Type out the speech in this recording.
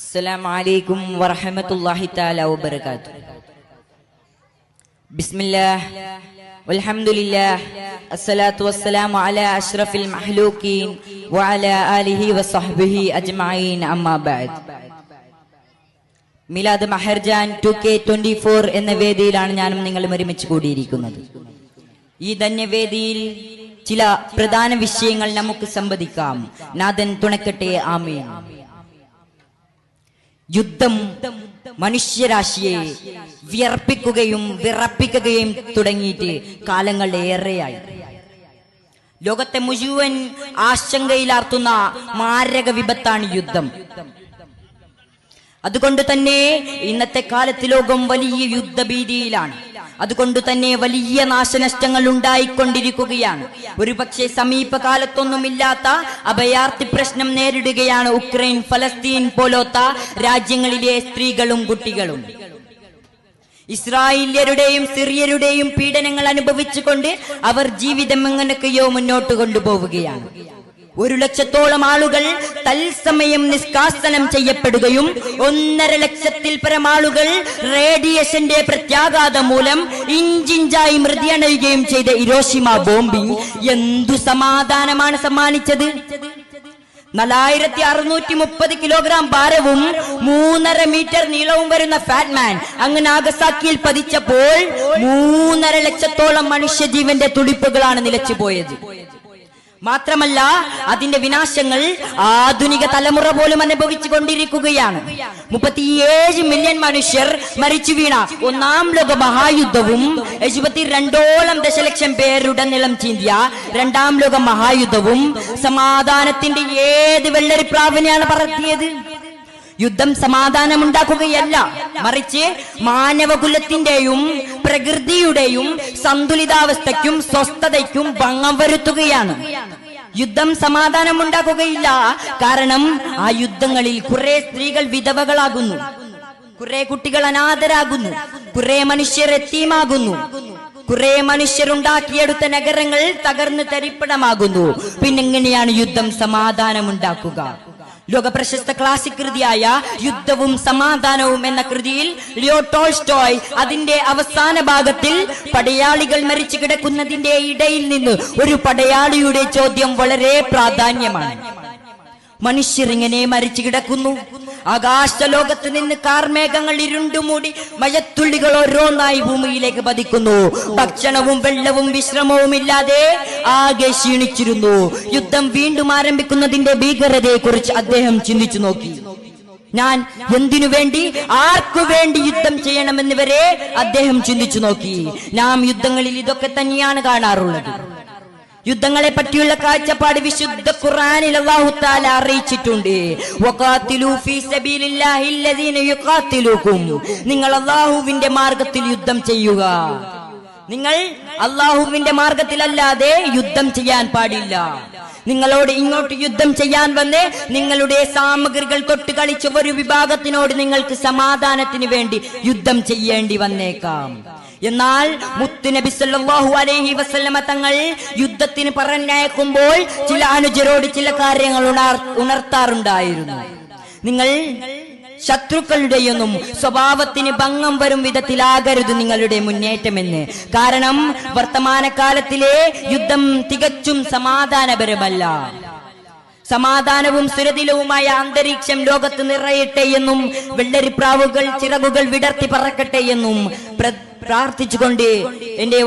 السلام عليكم ورحمة الله تعالى وبركاته بسم الله والحمد لله الصلاة والسلام على أشرف المحلوكين وعلى آله وصحبه أجمعين أما بعد Milad Mahrajan two K twenty four എന്ന വേദിയിലാണ് ഞാനും നിങ്ങളും ഒരുമിച്ച് കൂടിയിരിക്കുന്നത് ഈ ധന്യവേദിയിൽ ചില പ്രധാന വിഷയങ്ങൾ നമുക്ക് സംവദിക്കാം നാഥൻ തുണക്കട്ടെ ആമേൻ യുദ്ധം മനുഷ്യരാശിയെ വിയർപ്പിക്കുകയും വിറപ്പിക്കുകയും തുടങ്ങിയിട്ട് കാലങ്ങൾ ഏറെയായി. ലോകത്തെ മുഴുവൻ ആശങ്കയിലാർത്തുന്ന മാരക വിപത്താണ് യുദ്ധം. അതുകൊണ്ട് തന്നെ ഇന്നത്തെ കാലത്ത് ലോകം വലിയ യുദ്ധഭീതിയിലാണ്. അതുകൊണ്ട് തന്നെ വലിയ നാശനഷ്ടങ്ങൾ ഉണ്ടായിക്കൊണ്ടിരിക്കുകയാണ്. ഒരുപക്ഷെ സമീപകാലത്തൊന്നുമില്ലാത്ത അഭയാർത്ഥി പ്രശ്നം നേരിടുകയാണ് ഉക്രൈൻ ഫലസ്തീൻ പോലോത്ത രാജ്യങ്ങളിലെ സ്ത്രീകളും കുട്ടികളും. ഇസ്രായേല്യരുടെയും സിറിയരുടെയും പീഡനങ്ങൾ അനുഭവിച്ചുകൊണ്ട് അവർ ജീവിതം എങ്ങനെയൊക്കെയോ മുന്നോട്ട് കൊണ്ടുപോവുകയാണ്. ഒരു ലക്ഷത്തോളം ആളുകൾ തത്സമയം നിഷ്കാസനം ചെയ്യപ്പെടുകയും ഒന്നര ലക്ഷത്തിൽ പരം ആളുകൾ റേഡിയേഷന്റെ പ്രത്യാഘാതം മൂലം ഇഞ്ചിഞ്ചായി മൃതിയണയുകയും ചെയ്ത ഇരോഷിമ ബോംബിംഗ് എന്തു സമാധാനമാണ് സമ്മാനിച്ചത്? നാലായിരത്തി അറുന്നൂറ്റി മുപ്പത് കിലോഗ്രാം ഭാരവും മൂന്നര മീറ്റർ നീളവും വരുന്ന ഫാറ്റ്മാൻ അങ്ങ് നാഗസാക്കിയിൽ പതിച്ചപ്പോൾ മൂന്നര ലക്ഷത്തോളം മനുഷ്യജീവന്റെ തുടിപ്പുകളാണ് നിലച്ചു പോയത് മാത്രമല്ല അതിന്റെ വിനാശങ്ങൾ ആധുനിക തലമുറ പോലും അനുഭവിച്ചു കൊണ്ടിരിക്കുകയാണ്. മുപ്പത്തിയേഴ് മില്യൺ മനുഷ്യർ മരിച്ചു വീണ ഒന്നാം ലോക മഹായുദ്ധവും എഴുപത്തിരണ്ടോളം ദശലക്ഷം പേരുടെ നിലം ചീന്തിയ രണ്ടാം ലോക മഹായുദ്ധവും സമാധാനത്തിന്റെ ഏത് വെള്ളരിപ്രാവിനെയാണ് പറത്തിയത്? യുദ്ധം സമാധാനമുണ്ടാക്കുകയല്ല. മറിച്ച് മാനവകുലത്തിന്റെയും പ്രകൃതിയുടെയും സന്തുലിതാവസ്ഥയ്ക്കും സ്വസ്ഥതയ്ക്കും ഭംഗം വരുത്തുകയാണ്. യുദ്ധം സമാധാനമുണ്ടാക്കുകയില്ല കാരണം ആ യുദ്ധങ്ങളിൽ കുറെ സ്ത്രീകൾ വിധവകളാകുന്നു. കുറെ കുട്ടികൾ അനാഥരാകുന്നു. കുറെ മനുഷ്യർ എത്തിയുമാകുന്നു. കുറെ മനുഷ്യരുണ്ടാക്കിയെടുത്ത നഗരങ്ങൾ തകർന്ന് തരിപ്പണമാകുന്നു. പിന്നെങ്ങനെയാണ് യുദ്ധം സമാധാനമുണ്ടാക്കുക ലോക പ്രശസ്ത ക്ലാസിക് കൃതിയായ യുദ്ധവും സമാധാനവും എന്ന കൃതിയിൽ ലിയോ ടോൾസ്റ്റോയ് അതിന്റെ അവസാന ഭാഗത്തിൽ പടയാളികൾ മരിച്ചു കിടക്കുന്നതിന്റെ ഇടയിൽ നിന്ന് ഒരു പടയാളിയുടെ ചോദ്യം വളരെ പ്രാധാന്യമാണ്. മനുഷ്യർ ഇങ്ങനെ മരിച്ചു കിടക്കുന്നു. ആകാശലോകത്ത് നിന്ന് കാർമേഘങ്ങൾ ഇരുണ്ടുമൂടി മഴത്തുള്ളികൾ ഓരോന്നായി ഭൂമിയിലേക്ക് പതിക്കുന്നു. ഭക്ഷണവും വെള്ളവും വിശ്രമവും ഇല്ലാതെ ആകെ ക്ഷീണിച്ചിരുന്നു. യുദ്ധം വീണ്ടും ആരംഭിക്കുന്നതിന്റെ ഭീകരതയെ കുറിച്ച് അദ്ദേഹം ചിന്തിച്ചു നോക്കി. ഞാൻ എന്തിനു വേണ്ടി ആർക്കു വേണ്ടി യുദ്ധം ചെയ്യണമെന്ന് വരെ അദ്ദേഹം ചിന്തിച്ചു നോക്കി. നാം യുദ്ധങ്ങളിൽ ഇതൊക്കെ തന്നെയാണ് കാണാറുള്ളത്. യുദ്ധങ്ങളെ പറ്റിയുള്ള കാഴ്ചപ്പാട് വിശുദ്ധ ഖുർആനിൽ അല്ലാഹു തആല അറിയിച്ചിട്ടുണ്ട്. വഖാതിലു ഫീ സബീലില്ലാഹി അല്ലദീന യുഖാതിലുകും നിങ്ങൾ അല്ലാഹുവിന്റെ മാർഗത്തിൽ യുദ്ധം ചെയ്യുക. നിങ്ങൾ അല്ലാഹുവിന്റെ മാർഗത്തിലല്ലാതെ യുദ്ധം ചെയ്യാൻ പാടില്ല. നിങ്ങളോട് ഇങ്ങോട്ട് യുദ്ധം ചെയ്യാൻ വന്ന് നിങ്ങളുടെ സാമഗ്രികൾ തൊട്ട് കളിച്ച ഒരു വിഭാഗത്തിനോട് നിങ്ങൾക്ക് സമാധാനത്തിന് വേണ്ടി യുദ്ധം ചെയ്യേണ്ടി വന്നേക്കാം. എന്നാൽ മുത്തുനബി സല്ലല്ലാഹു അലൈഹി വസല്ലമ തങ്ങൾ യുദ്ധത്തിന് പറഞ്ഞയക്കുമ്പോൾ ചില അനുജരോട് ചില കാര്യങ്ങൾ ഉണർ ഉണർത്താറുണ്ടായിരുന്നു. നിങ്ങൾ ശത്രുക്കളുടെയൊന്നും സ്വഭാവത്തിന് ഭംഗം വരും വിധത്തിലാകരുത് നിങ്ങളുടെ മുന്നേറ്റമെന്ന്. കാരണം വർത്തമാനകാലത്തിലെ യുദ്ധം തികച്ചും സമാധാനപരമല്ല. സമാധാനവും സുരതിലവുമായ അന്തരീക്ഷം ലോകത്ത് നിറയട്ടെ എന്നും വെള്ളരിപ്രാവുകൾ ചിറകുകൾ വിടർത്തി പറക്കട്ടെ എന്നും പ്രാർത്ഥിച്ചുകൊണ്ട് എന്റെ